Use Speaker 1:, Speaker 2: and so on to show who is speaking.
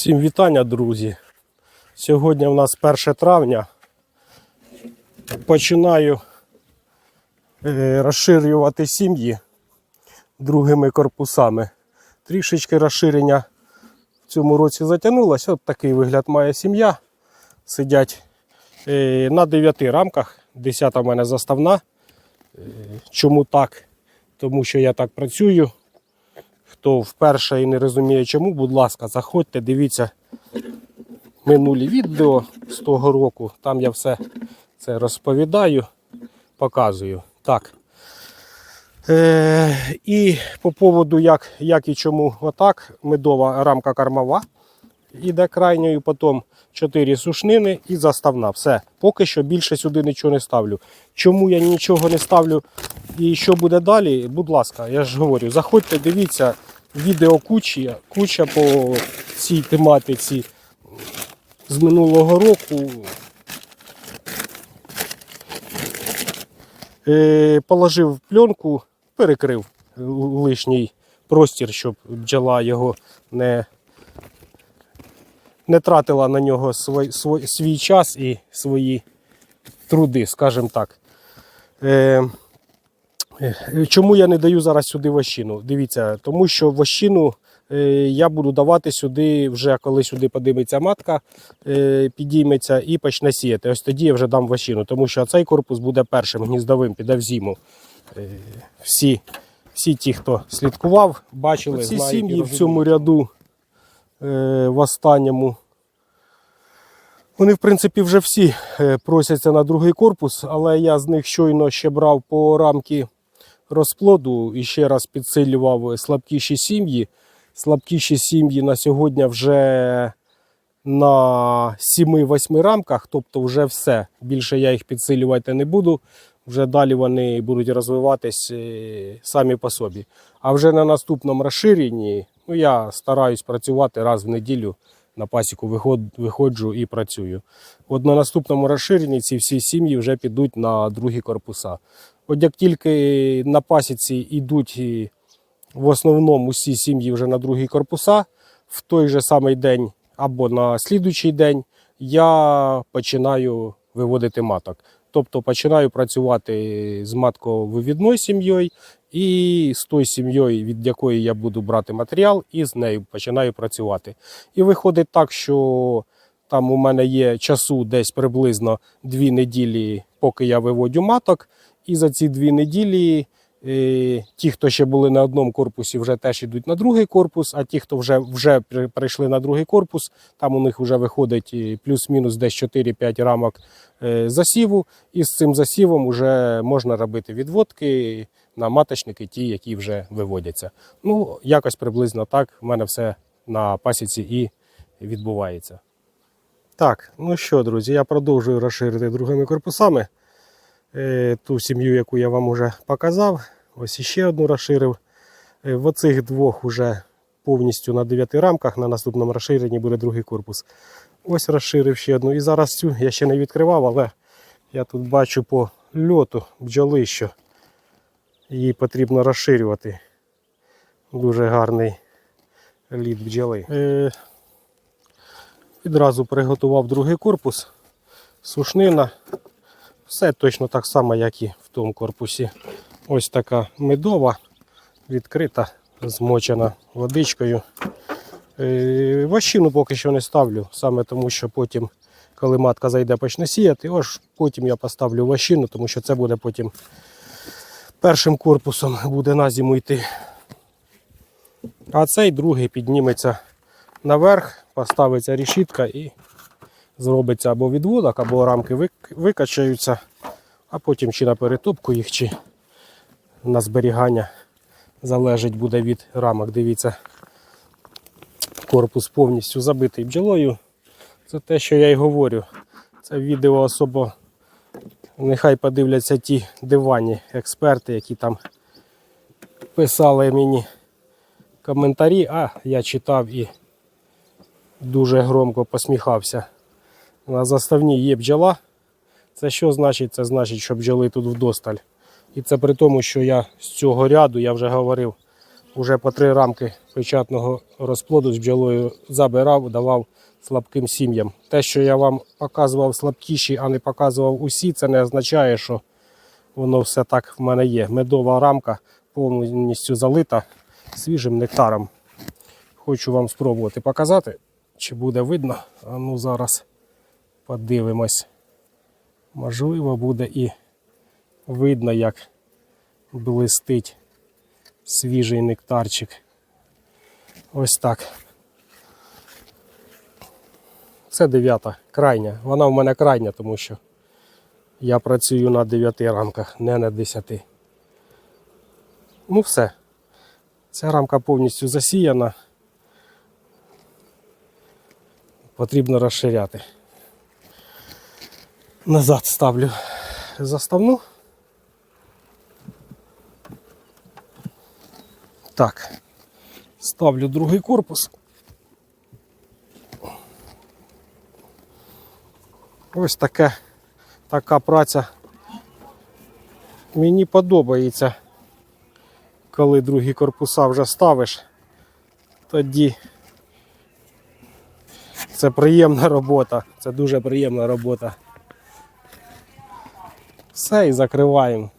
Speaker 1: Всім вітання, друзі. Сьогодні у нас 1 травня. Починаю е, розширювати сім'ї другими корпусами. Трішечки розширення в цьому році затягнулося. От такий вигляд має сім'я. Сидять е, на 9 рамках. 10 в мене заставна. Е, Чому так? Тому що я так працюю. Хто вперше і не розуміє чому, будь ласка, заходьте, дивіться минулі відео з того року. Там я все це розповідаю, показую. Так. Е, і по поводу, як, як і чому отак, медова рамка кормова. Іде крайньою, потім 4 сушнини і заставна. Все. Поки що більше сюди нічого не ставлю. Чому я нічого не ставлю і що буде далі, будь ласка, я ж говорю, заходьте, дивіться, відео куча, куча по цій тематиці з минулого року. Е, положив пленку, перекрив лишній простір, щоб бджола його не, не тратила на нього свій, свій, свій час і свої труди, скажімо так. Е, Чому я не даю зараз сюди вощину? Дивіться, тому що вощину е, я буду давати сюди, вже коли сюди подиметься матка, е, підійметься і почне сіяти. Ось тоді я вже дам вощину, тому що цей корпус буде першим гніздовим, піде в зиму. Е, Всі, всі ті, хто слідкував, бачили. Ці
Speaker 2: знають і
Speaker 1: сім'ї в цьому ряду е, в останньому. Вони, в принципі, вже всі е, просяться на другий корпус, але я з них щойно ще брав по рамки розплоду і ще раз підсилював слабкіші сім'ї. Слабкіші сім'ї на сьогодні вже на 7-8 рамках, тобто вже все. Більше я їх підсилювати не буду. Вже далі вони будуть розвиватись е, самі по собі. А вже на наступному розширенні ну, я стараюсь працювати раз в неділю. На пасіку виходжу і працюю. От на наступному розширенні ці всі сім'ї вже підуть на другі корпуса. От як тільки на пасіці йдуть в основному всі сім'ї вже на другі корпуса, в той же самий день або на слідуючий день я починаю виводити маток. Тобто починаю працювати з матковивідною сім'єю і з тою сім'єю, від якої я буду брати матеріал, і з нею починаю працювати. І виходить так, що там у мене є часу десь приблизно дві неділі, поки я виводю маток. І за ці дві неділі е, ті, хто ще були на одному корпусі, вже теж йдуть на другий корпус, а ті, хто вже, вже при- прийшли на другий корпус, там у них вже виходить е, плюс-мінус десь 4-5 рамок е, засіву. І з цим засівом вже можна робити відводки на маточники, ті, які вже виводяться. Ну, якось приблизно так в мене все на пасіці і відбувається. Так, ну що, друзі, я продовжую розширити другими корпусами. Е, Ту сім'ю, яку я вам вже показав. Ось іще одну розширив. Е, В оцих двох вже повністю на 9 рамках. На наступному розширенні буде другий корпус. Ось розширив ще одну. І зараз цю я ще не відкривав, але я тут бачу по льоту бджоли, що її потрібно розширювати. Дуже гарний лід бджоли. Е, Відразу приготував другий корпус. Сушнина. Все точно так само, як і в тому корпусі. Ось така медова, відкрита, змочена водичкою. Е, Вощину поки що не ставлю, саме тому що потім, коли матка зайде, почне сіяти, ось потім я поставлю вощину, тому що це буде потім першим корпусом буде на зиму йти. А цей другий підніметься наверх, поставиться рішітка і зробиться або відводок, або рамки викачаються, а потім чи на перетопку їх, чи на зберігання. Залежить буде від рамок. Дивіться, корпус повністю забитий бджолою. Це те, що я й говорю. Це відео особо нехай подивляться ті диванні експерти, які там писали мені коментарі, а я читав і дуже громко посміхався. На заставній є бджола. Це що значить? Це значить, що бджоли тут вдосталь. І це при тому, що я з цього ряду, я вже говорив, Уже по три рамки печатного розплоду з бджолою забирав, давав слабким сім'ям. Те, що я вам показував слабкіші, а не показував усі, це не означає, що воно все так в мене є. Медова рамка повністю залита свіжим нектаром. Хочу вам спробувати показати, чи буде видно. А ну зараз подивимось. Можливо, буде і видно, як блистить свіжий нектарчик. Ось так. Це дев'ята, крайня. Вона в мене крайня, тому що я працюю на 9 рамках, не на 10. Ну все. Ця рамка повністю засіяна. Потрібно розширяти. Назад ставлю заставну. Так. Ставлю другий корпус. Ось таке, така праця. Мені подобається, коли другі корпуса вже ставиш, тоді це приємна робота. Це дуже приємна робота. Все і закриваємо.